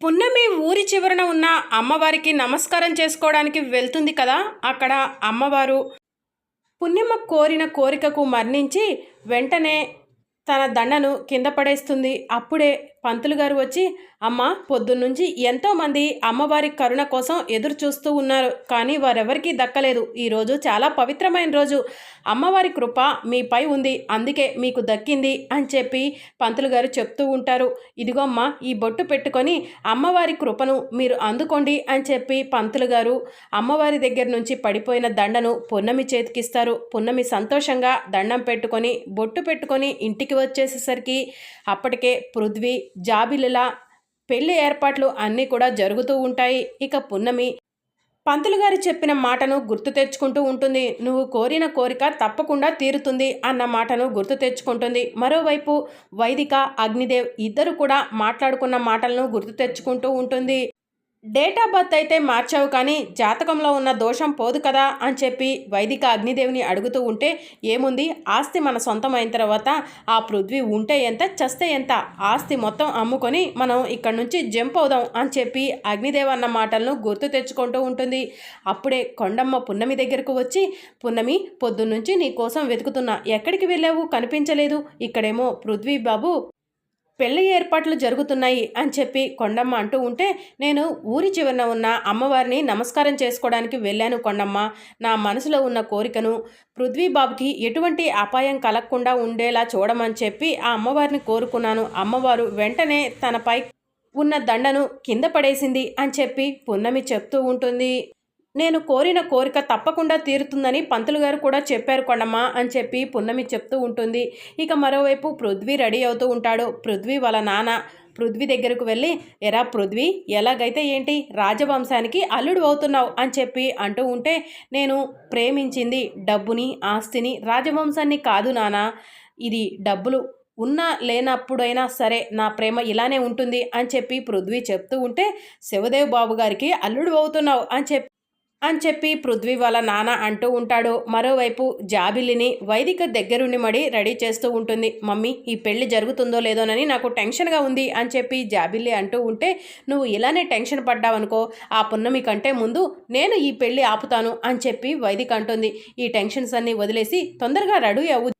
పున్నమి ఊరి చివరన ఉన్న అమ్మవారికి నమస్కారం చేసుకోవడానికి వెళ్తుంది కదా అక్కడ అమ్మవారు పుణ్యమ కోరిన కోరికకు మరణించి వెంటనే తన దండను కింద పడేస్తుంది. అప్పుడే పంతులు గారు వచ్చి అమ్మ పొద్దున్నుంచి ఎంతోమంది అమ్మవారి కరుణ కోసం ఎదురు చూస్తూ ఉన్నారు. కానీ వారెవరికీ దక్కలేదు. ఈరోజు చాలా పవిత్రమైన రోజు. అమ్మవారి కృప మీపై ఉంది. అందుకే మీకు దక్కింది అని చెప్పి పంతులు గారు చెప్తూ ఉంటారు. ఇదిగో అమ్మ ఈ బొట్టు పెట్టుకొని అమ్మవారి కృపను మీరు అందుకోండి అని చెప్పి పంతులు గారు అమ్మవారి దగ్గర నుంచి పడిపోయిన దండను పున్నమి చేతికిస్తారు. పున్నమి సంతోషంగా దండం పెట్టుకొని బొట్టు పెట్టుకొని ఇంటికి వచ్చేసేసరికి అప్పటికే పృథ్వీ జాబిలిలా పెళ్ళి ఏర్పాట్లు అన్నీ కూడా జరుగుతూ ఉంటాయి. ఇక పున్నమి పంతులు గారు చెప్పిన మాటను గుర్తు తెచ్చుకుంటూ ఉంటుంది. నువ్వు కోరిన కోరిక తప్పకుండా తీరుతుంది అన్న మాటను గుర్తు తెచ్చుకుంటుంది. మరోవైపు వైదిక అగ్నిదేవ్ ఇద్దరు కూడా మాట్లాడుకున్న మాటలను గుర్తు తెచ్చుకుంటూ ఉంటుంది. డేట్ ఆఫ్ బర్త్ అయితే మార్చావు కానీ జాతకంలో ఉన్న దోషం పోదు కదా అని చెప్పి వైదిక అగ్నిదేవిని అడుగుతూ ఉంటే ఏముంది? ఆస్తి మన సొంతమైన తర్వాత ఆ పృథ్వీ ఉంటే ఎంత చస్తే ఎంత? ఆస్తి మొత్తం అమ్ముకొని మనం ఇక్కడి నుంచి జంప్ అవుదాం అని చెప్పి అగ్నిదేవ్ అన్న మాటలను గుర్తు తెచ్చుకుంటూ ఉంటుంది. అప్పుడే కొండమ్మ పున్నమి దగ్గరకు వచ్చి పున్నమి పొద్దున్నుంచి నీ కోసం వెతుకుతున్నా. ఎక్కడికి వెళ్ళావు? కనిపించలేదు. ఇక్కడేమో పృథ్వీ బాబు పెళ్ళి ఏర్పాట్లు జరుగుతున్నాయి అని చెప్పి కొండమ్మ అంటూ ఉంటే నేను ఊరి చివరన ఉన్న అమ్మవారిని నమస్కారం చేసుకోవడానికి వెళ్ళాను కొండమ్మ. నా మనసులో ఉన్న కోరికను పృథ్వీబాబుకి ఎటువంటి అపాయం కలగకుండా ఉండేలా చూడమని చెప్పి ఆ అమ్మవారిని కోరుకున్నాను. అమ్మవారు వెంటనే తనపై ఉన్న దండను కింద పడేసింది అని చెప్పి పున్నమి చెప్తూ ఉంటుంది. నేను కోరిన కోరిక తప్పకుండా తీరుతుందని పంతులు గారు కూడా చెప్పారు కొండమ్మ అని చెప్పి పున్నమి చెప్తూ ఉంటుంది. ఇక మరోవైపు పృథ్వీ రెడీ అవుతూ ఉంటాడు. పృథ్వీ వాళ్ళ నాన్న పృథ్వీ దగ్గరకు వెళ్ళి ఎరా పృథ్వీ ఎలాగైతే ఏంటి? రాజవంశానికి అల్లుడు అవుతున్నావు అని చెప్పి అంటూ ఉంటే నేను ప్రేమించింది డబ్బుని ఆస్తిని రాజవంశాన్ని కాదు నాన్న. ఇది డబ్బులు ఉన్నా లేనప్పుడైనా సరే నా ప్రేమ ఇలానే ఉంటుంది అని చెప్పి పృథ్వీ చెప్తూ ఉంటే శివదేవ్ బాబు గారికి అల్లుడు అవుతున్నావు అని చెప్పి అని చెప్పి పృథ్వీ వాళ్ళ నాన్న అంటూ ఉంటాడు. మరోవైపు జాబిలిని వైదిక దగ్గరుండి మడి రెడీ చేస్తూ ఉంటుంది. మమ్మీ ఈ పెళ్ళి జరుగుతుందో లేదోనని నాకు టెన్షన్గా ఉంది అని చెప్పి జాబిల్లి అంటూ ఉంటే నువ్వు ఇలానే టెన్షన్ పడ్డావనుకో ఆ పున్నమి కంటే ముందు నేను ఈ పెళ్ళి ఆపుతాను అని చెప్పి వైదిక అంటుంది. ఈ టెన్షన్స్ అన్నీ వదిలేసి తొందరగా రెడీ అవ్వు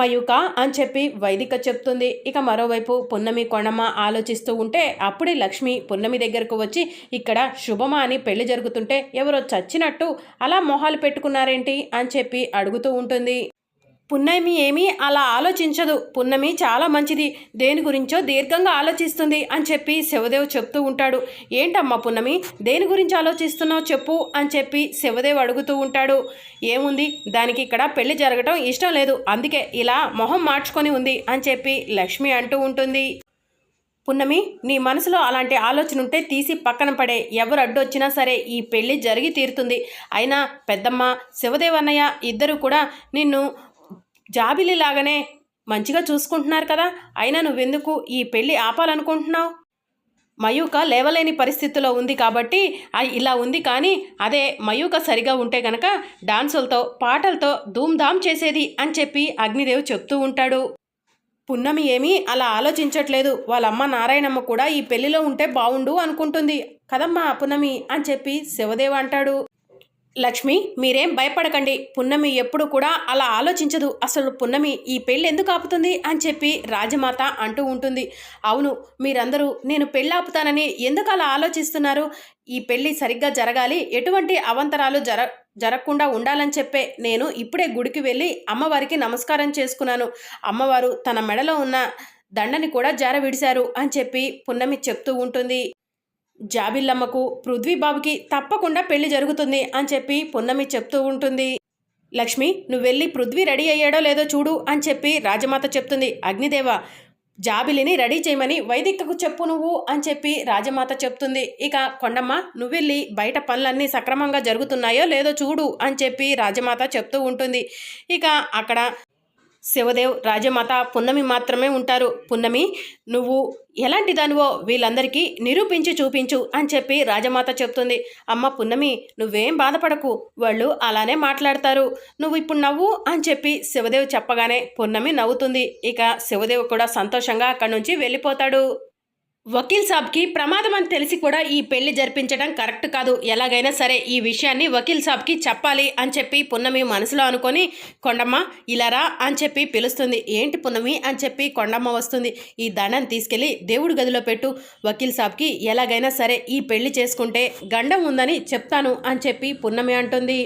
మయూక అని చెప్పి వైదిక చెప్తుంది. ఇక మరోవైపు పున్నమి కొండమ్మ ఆలోచిస్తూ ఉంటే అప్పుడే లక్ష్మి పున్నమి దగ్గరకు వచ్చి ఇక్కడ శుభమా అని పెళ్ళి జరుగుతుంటే ఎవరో చచ్చినట్టు అలా మొహాలు పెట్టుకున్నారేంటి అని చెప్పి అడుగుతూ ఉంటుంది. పున్నమి ఏమీ అలా ఆలోచించదు. పున్నమి చాలా మంచిది. దేని గురించో దీర్ఘంగా ఆలోచిస్తుంది అని చెప్పి శివదేవ్ చెప్తూ ఉంటాడు. ఏంటమ్మా పున్నమి? దేని గురించి ఆలోచిస్తున్నావు చెప్పు అని చెప్పి శివదేవ్ అడుగుతూ ఉంటాడు. ఏముంది? దానికి ఇక్కడ పెళ్ళి జరగటం ఇష్టం లేదు. అందుకే ఇలా మొహం మార్చుకొని ఉంది అని చెప్పి లక్ష్మి అంటూ ఉంటుంది. పున్నమి నీ మనసులో అలాంటి ఆలోచన ఉంటే తీసి పక్కన పడే. ఎవరు అడ్డొచ్చినా సరే ఈ పెళ్ళి జరిగి తీరుతుంది. అయినా పెద్దమ్మ శివదేవన్నయ్య ఇద్దరు కూడా నిన్ను జాబిలి లాగానే మంచిగా చూసుకుంటున్నారు కదా. అయినా నువ్వెందుకు ఈ పెళ్ళి ఆపాలనుకుంటున్నావు? మయూక లేవలేని పరిస్థితిలో ఉంది కాబట్టి ఇలా ఉంది కానీ అదే మయూక సరిగా ఉంటే గనక డాన్సులతో పాటలతో ధూమ్ధామ్ చేసేది అని చెప్పి అగ్నిదేవ్ చెప్తూ ఉంటాడు. పున్నమి ఏమీ అలా ఆలోచించట్లేదు. వాళ్ళమ్మ నారాయణమ్మ కూడా ఈ పెళ్ళిలో ఉంటే బాగుండు అనుకుంటుంది. కదమ్మా పున్నమి అని చెప్పి శివదేవ్ అంటాడు. లక్ష్మి మీరేం భయపడకండి. పున్నమి ఎప్పుడు కూడా అలా ఆలోచించదు. అసలు పున్నమి ఈ పెళ్ళి ఎందుకు ఆపుతుంది అని చెప్పి రాజమాత అంటూ ఉంటుంది. అవును మీరందరూ నేను పెళ్ళి ఆపుతానని ఎందుకు అలా ఆలోచిస్తున్నారు? ఈ పెళ్ళి సరిగ్గా జరగాలి. ఎటువంటి అవంతరాలు జర జరగకుండా ఉండాలని చెప్పే నేను ఇప్పుడే గుడికి వెళ్ళి అమ్మవారికి నమస్కారం చేసుకున్నాను. అమ్మవారు తన మెడలో ఉన్న దండని కూడా జార విడిశారు అని చెప్పి పున్నమి చెప్తూ ఉంటుంది. జాబిల్లమ్మకు పృథ్వీబాబుకి తప్పకుండా పెళ్ళి జరుగుతుంది అని చెప్పి పున్నమి చెప్తూ ఉంటుంది. లక్ష్మి నువ్వు వెళ్ళి పృథ్వీ రెడీ అయ్యాడో లేదో చూడు అని చెప్పి రాజమాత చెప్తుంది. అగ్నిదేవ జాబిలిని రెడీ చేయమని వైదికకు చెప్పు నువ్వు అని చెప్పి రాజమాత చెప్తుంది. ఇక కొండమ్మ నువ్వెళ్ళి బయట పనులన్నీ సక్రమంగా జరుగుతున్నాయో లేదో చూడు అని చెప్పి రాజమాత చెప్తూ ఉంటుంది. ఇక అక్కడ శివదేవ్ రాజమాత పున్నమి మాత్రమే ఉంటారు. పున్నమి నువ్వు ఎలాంటి దానివో వీళ్ళందరికీ నిరూపించి చూపించు అని చెప్పి రాజమాత చెప్తుంది. అమ్మ పున్నమి నువ్వేం బాధపడకు. వాళ్ళు అలానే మాట్లాడతారు. నువ్వు ఇప్పుడు నవ్వు అని చెప్పి శివదేవ్ చెప్పగానే పున్నమి నవ్వుతుంది. ఇక శివదేవ్ కూడా సంతోషంగా అక్కడి నుంచి వెళ్ళిపోతాడు. వకీల్ సాబ్కి ప్రమాదం అని తెలిసి కూడా ఈ పెళ్ళి జరిపించడం కరెక్ట్ కాదు. ఎలాగైనా సరే ఈ విషయాన్ని వకీల్ సాబ్కి చెప్పాలి అని చెప్పి పున్నమి మనసులో అనుకొని కొండమ్మ ఇలారా అని చెప్పి పిలుస్తుంది. ఏంటి పున్నమి? అని చెప్పి కొండమ్మ వస్తుంది. ఈ దండం తీసుకెళ్ళి దేవుడి గదిలో పెట్టు. వకీల్ సాబ్కి ఎలాగైనా సరే ఈ పెళ్ళి చేసుకుంటే గండం ఉందని చెప్తాను అని చెప్పి పున్నమి అంటుంది.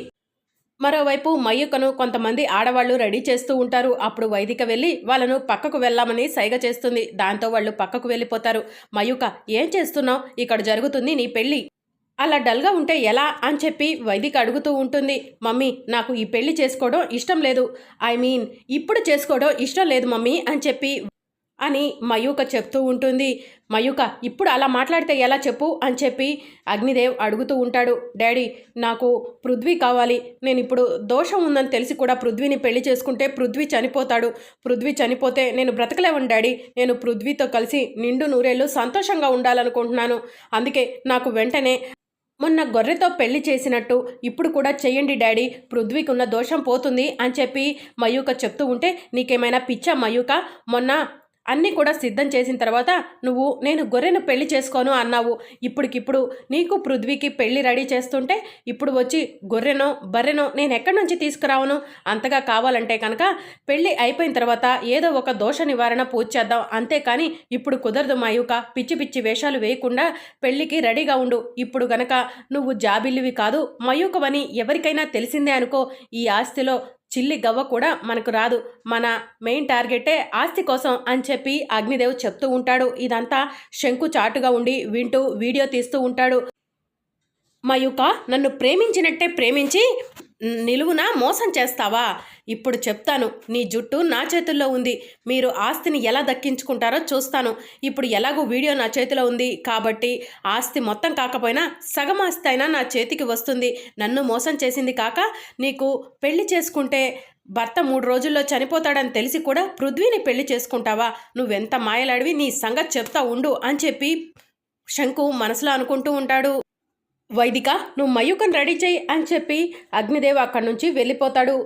మరోవైపు మయ్యకను కొంతమంది ఆడవాళ్ళు రెడీ చేస్తూ ఉంటారు. అప్పుడు వైదిక వెళ్ళి వాళ్ళను పక్కకు వెళ్ళామని సైగ చేస్తుంది. దాంతో వాళ్ళు పక్కకు వెళ్ళిపోతారు. మయూక ఏం చేస్తున్నావు? ఇక్కడ జరుగుతుంది నీ పెళ్ళి. అలా డల్గా ఉంటే ఎలా? అని చెప్పి వైదిక అడుగుతూ ఉంటుంది. మమ్మీ నాకు ఈ పెళ్ళి చేసుకోవడం ఇష్టం లేదు. ఐ మీన్ ఇప్పుడు చేసుకోవడం ఇష్టం లేదు మమ్మీ అని చెప్పి అని మయూక చెప్తూ ఉంటుంది. మయూక ఇప్పుడు అలా మాట్లాడితే ఎలా చెప్పు? అని చెప్పి అగ్నిదేవ్ అడుగుతూ ఉంటాడు. డాడీ నాకు పృథ్వీ కావాలి. నేను ఇప్పుడు దోషం ఉందని తెలిసి కూడా పృథ్వీని పెళ్ళి చేసుకుంటే పృథ్వీ చనిపోతాడు. పృథ్వీ చనిపోతే నేను బ్రతకలేవను డాడీ. నేను పృథ్వీతో కలిసి నిండు నూరేళ్ళు సంతోషంగా ఉండాలనుకుంటున్నాను. అందుకే నాకు వెంటనే మొన్న గొర్రెతో పెళ్ళి చేసినట్టు ఇప్పుడు కూడా చెయ్యండి డాడీ. పృథ్వీకి ఉన్న దోషం పోతుంది అని చెప్పి మయూక చెప్తూ ఉంటే నీకేమైనా పిచ్చా మయూక? మొన్న అన్నీ కూడా సిద్ధం చేసిన తర్వాత నువ్వు నేను గొర్రెను పెళ్ళి చేసుకోను అన్నావు. ఇప్పటికిప్పుడు నీకు పృథ్వీకి పెళ్ళి రెడీ చేస్తుంటే ఇప్పుడు వచ్చి గొర్రెనో బర్రెనో నేను ఎక్కడి నుంచి తీసుకురావను? అంతగా కావాలంటే కనుక పెళ్ళి అయిపోయిన తర్వాత ఏదో ఒక దోష నివారణ పూజ చేద్దాం. అంతేకాని ఇప్పుడు కుదరదు మాయుక. పిచ్చి పిచ్చి వేషాలు వేయకుండా పెళ్ళికి రెడీగా ఉండు. ఇప్పుడు గనక నువ్వు జాబిల్లివి కాదు మయూకవని ఎవరికైనా తెలిసిందే అనుకో. ఈ ఆస్తిలో చిల్లి గవ్వ కూడా మనకు రాదు. మన మెయిన్ టార్గెటే ఆస్తి కోసం అని చెప్పి అగ్నిదేవ్ చెప్తూ ఉంటాడు. ఇదంతా శంకు చాటుగా ఉండి వింటూ వీడియో తీస్తూ ఉంటాడు. మయూక నన్ను ప్రేమించినట్టే ప్రేమించి నిలువున మోసం చేస్తావా? ఇప్పుడు చెప్తాను నీ జుట్టు నా చేతుల్లో ఉంది. మీరు ఆస్తిని ఎలా దక్కించుకుంటారో చూస్తాను. ఇప్పుడు ఎలాగో వీడియో నా చేతిలో ఉంది కాబట్టి ఆస్తి మొత్తం కాకపోయినా సగం ఆస్తి అయినా నా చేతికి వస్తుంది. నన్ను మోసం చేసింది కాక నీకు పెళ్ళి చేసుకుంటే భర్త మూడు రోజుల్లో చనిపోతాడని తెలిసి కూడా పృథ్వీని పెళ్ళి చేసుకుంటావా? నువ్వెంత మాయలాడివి నీ సంగతి చెప్తా ఉండు అని చెప్పి శంకు మనసులో అనుకుంటూ ఉంటాడు. వైదిక నువ్వు మయూకను రెడీ చేయి అని చెప్పి అగ్నిదేవ్ అక్కడి నుంచి వెళ్ళిపోతాడు.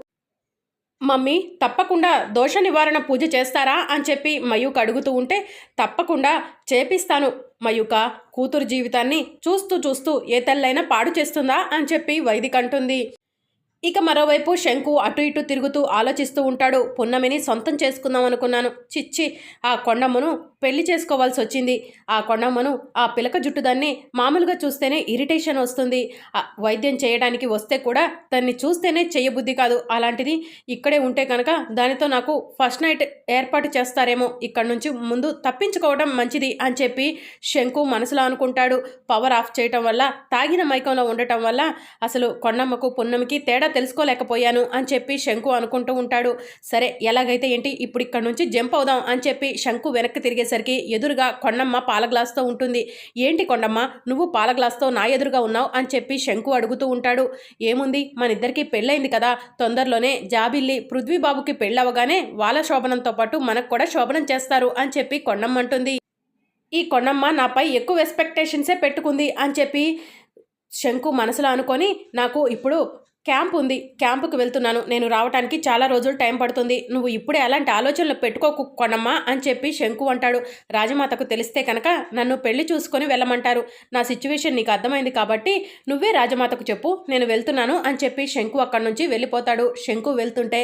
మమ్మీ తప్పకుండా దోష నివారణ పూజ చేస్తారా అని చెప్పి మయూక్ అడుగుతూ ఉంటే తప్పకుండా చేపిస్తాను. మయూక కూతురు జీవితాన్ని చూస్తూ చూస్తూ ఏ తెల్లైనా పాడు చేస్తుందా అని చెప్పి వైదిక అంటుంది. ఇక మరోవైపు శంకు అటు ఇటు తిరుగుతూ ఆలోచిస్తూ ఉంటాడు. పున్నమిని సొంతం చేసుకుందాం అనుకున్నాను. చిచ్చి ఆ కొండమ్మను పెళ్ళి చేసుకోవాల్సి వచ్చింది. ఆ కొండమ్మను ఆ పిలక జుట్టుదాన్ని మామూలుగా చూస్తేనే ఇరిటేషన్ వస్తుంది. వైద్యం చేయడానికి వస్తే కూడా దాన్ని చూస్తేనే చేయబుద్ధి కాదు. అలాంటిది ఇక్కడే ఉంటే కనుక దానితో నాకు ఫస్ట్ నైట్ ఏర్పాటు చేస్తారేమో. ఇక్కడ నుంచి ముందు తప్పించుకోవడం మంచిది అని చెప్పి శంకు మనసులో అనుకుంటాడు. పవర్ ఆఫ్ చేయటం వల్ల తాగిన మైకంలో ఉండటం వల్ల అసలు కొండమ్మకు పున్నమికి తేడా తెలుసుకోలేకపోయాను అని చెప్పి శంకు అనుకుంటూ ఉంటాడు. సరే ఎలాగైతే ఏంటి? ఇప్పుడు ఇక్కడ నుంచి జంప్ అవుదాం అని చెప్పి శంకు వెనక్కి తిరిగేసరికి ఎదురుగా కొండమ్మ పాల గ్లాస్తో ఉంటుంది. ఏంటి కొండమ్మ? నువ్వు పాల గ్లాస్తో నా ఎదురుగా ఉన్నావు అని చెప్పి శంకు అడుగుతూ ఉంటాడు. ఏముంది? మన ఇద్దరికి పెళ్ళైంది కదా. తొందరలోనే జాబిల్లి పృథ్వీబాబుకి పెళ్ళవగానే వాళ్ళ శోభనంతో పాటు మనకు కూడా శోభనం చేస్తారు అని చెప్పి కొండమ్మ అంటుంది. ఈ కొండమ్మ నాపై ఎక్కువ ఎక్స్పెక్టేషన్సే పెట్టుకుంది అని చెప్పి శంకు మనసులో అనుకొని నాకు ఇప్పుడు క్యాంప్ ఉంది. క్యాంపుకు వెళ్తున్నాను. నేను రావడానికి చాలా రోజులు టైం పడుతుంది. నువ్వు ఇప్పుడే అలాంటి ఆలోచనలు పెట్టుకోకు కొనమ్మా అని చెప్పి శంకు అంటాడు. రాజమాతకు తెలిస్తే కనుక నన్ను పెళ్ళి చూసుకొని వెళ్ళమంటారు. నా సిచ్యువేషన్ నీకు అర్థమైంది కాబట్టి నువ్వే రాజమాతకు చెప్పు. నేను వెళ్తున్నాను అని చెప్పి శంకు అక్కడి నుంచి వెళ్ళిపోతాడు. శంకు వెళ్తుంటే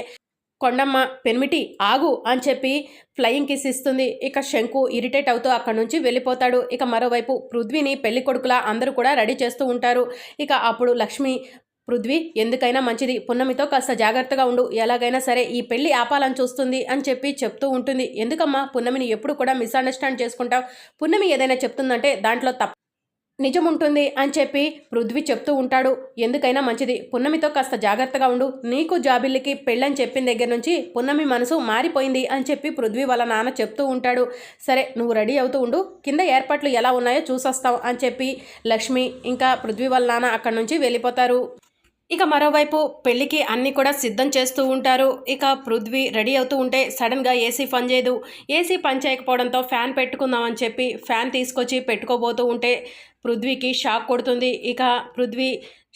కొండమ్మ పెనిమిటి ఆగు అని చెప్పి ఫ్లయింగ్ కిస్ ఇస్తుంది. ఇక శంకు ఇరిటేట్ అవుతూ అక్కడి నుంచి వెళ్ళిపోతాడు. ఇక మరోవైపు పృథ్వీని పెళ్ళి కొడుకులా అందరూ కూడా రెడీ చేస్తూ ఉంటారు. ఇక అప్పుడు లక్ష్మి పృథ్వీ ఎందుకైనా మంచిది. పున్నమితో కాస్త జాగ్రత్తగా ఉండు. ఎలాగైనా సరే ఈ పెళ్ళి ఆపాలని చూస్తుంది అని చెప్పి చెప్తూ ఉంటుంది. ఎందుకమ్మా? పున్నమిని ఎప్పుడు కూడా మిస్అండర్స్టాండ్ చేసుకుంటావు. పున్నమి ఏదైనా చెప్తుందంటే దాంట్లో తప్ప నిజం ఉంటుంది అని చెప్పి పృథ్వీ చెప్తూ ఉంటాడు. ఎందుకైనా మంచిది. పున్నమితో కాస్త జాగ్రత్తగా ఉండు. నీకు జాబిల్లికి పెళ్ళని చెప్పిన దగ్గర నుంచి పున్నమి మనసు మారిపోయింది అని చెప్పి పృథ్వీ వాళ్ళ నాన్న చెప్తూ ఉంటాడు. సరే నువ్వు రెడీ అవుతూ ఉండు. కింద ఏర్పాట్లు ఎలా ఉన్నాయో చూసొస్తావు అని చెప్పి లక్ష్మి ఇంకా పృథ్వీ వాళ్ళ నాన్న అక్కడి నుంచి వెళ్ళిపోతారు. ఇక మరోవైపు పెళ్ళికి అన్నీ కూడా సిద్ధం చేస్తూ ఉంటారు. ఇక పృథ్వీ రెడీ అవుతూ ఉంటే సడన్గా ఏసీ పని చేయదు. ఏసీ పని చేయకపోవడంతో ఫ్యాన్ పెట్టుకుందామని చెప్పి ఫ్యాన్ తీసుకొచ్చి పెట్టుకోబోతూ ఉంటే పృథ్వీకి షాక్ కొడుతుంది. ఇక పృథ్వీ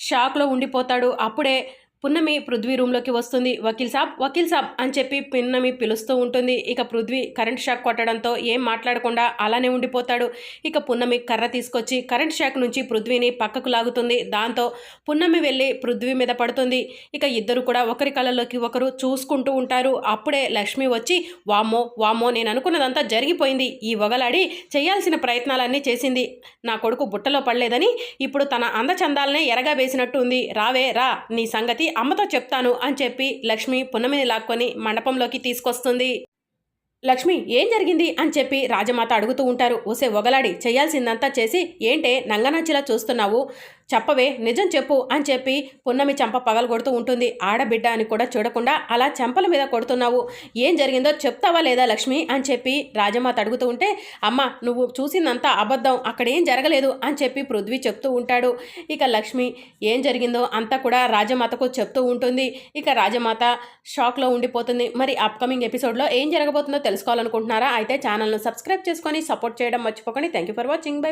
షాక్లో ఉండిపోతాడు. అప్పుడే పున్నమి పృథ్వీ రూమ్లోకి వస్తుంది. వకీల్ సాబ్ వకీల్ సాబ్ అని చెప్పి పున్నమి పిలుస్తూ ఉంటుంది. ఇక పృథ్వీ కరెంట్ షాక్ కొట్టడంతో ఏం మాట్లాడకుండా అలానే ఉండిపోతాడు. ఇక పున్నమి కర్ర తీసుకొచ్చి కరెంట్ షాక్ నుంచి పృథ్వీని పక్కకు లాగుతుంది. దాంతో పున్నమి వెళ్ళి పృథ్వీ మీద పడుతుంది. ఇక ఇద్దరు కూడా ఒకరి కళ్ళలోకి ఒకరు చూసుకుంటూ ఉంటారు. అప్పుడే లక్ష్మి వచ్చి వామో వామో నేను అనుకున్నదంతా జరిగిపోయింది. ఈ వగలాడి చేయాల్సిన ప్రయత్నాలన్నీ చేసింది. నా కొడుకు బుట్టలో పడలేదని ఇప్పుడు తన అందచందాలనే ఎరగా వేసినట్టు ఉంది. రావే రా నీ సంగతి అమ్మతో చెప్తాను అని చెప్పి లక్ష్మి పున్నమిని లాక్కొని మండపంలోకి తీసుకొస్తుంది. లక్ష్మి ఏం జరిగింది? అని చెప్పి రాజమాత అడుగుతూ ఉంటారు. ఓసే ఒగలాడి చేయాల్సిందంతా చేసి ఏంటే నంగనచ్చిలా చూస్తున్నావు? చెప్పవే నిజం చెప్పు అని చెప్పి పున్నమి చెంప పగలు కొడుతూ ఉంటుంది. ఆడబిడ్డ అని కూడా చూడకుండా అలా చెంపల మీద కొడుతున్నావు. ఏం జరిగిందో చెప్తావా లేదా లక్ష్మి అని చెప్పి రాజమాత అడుగుతూ ఉంటే అమ్మ నువ్వు చూసిందంతా అబద్ధం అక్కడ ఏం జరగలేదు అని చెప్పి పృథ్వీ చెప్తూ ఉంటాడు. ఇక లక్ష్మి ఏం జరిగిందో అంతా కూడా రాజమాతకు చెప్తూ ఉంటుంది. ఇక రాజమాత షాక్లో ఉండిపోతుంది. మరి అప్కమింగ్ ఎపిసోడ్లో ఏం జరగబోతుందో తెలుసుకోవాలనుకుంటున్నారా? అయితే ఛానల్ను సబ్స్క్రైబ్ చేసుకొని సపోర్ట్ చేయడం మర్చిపోకండి. Thank you for watching bye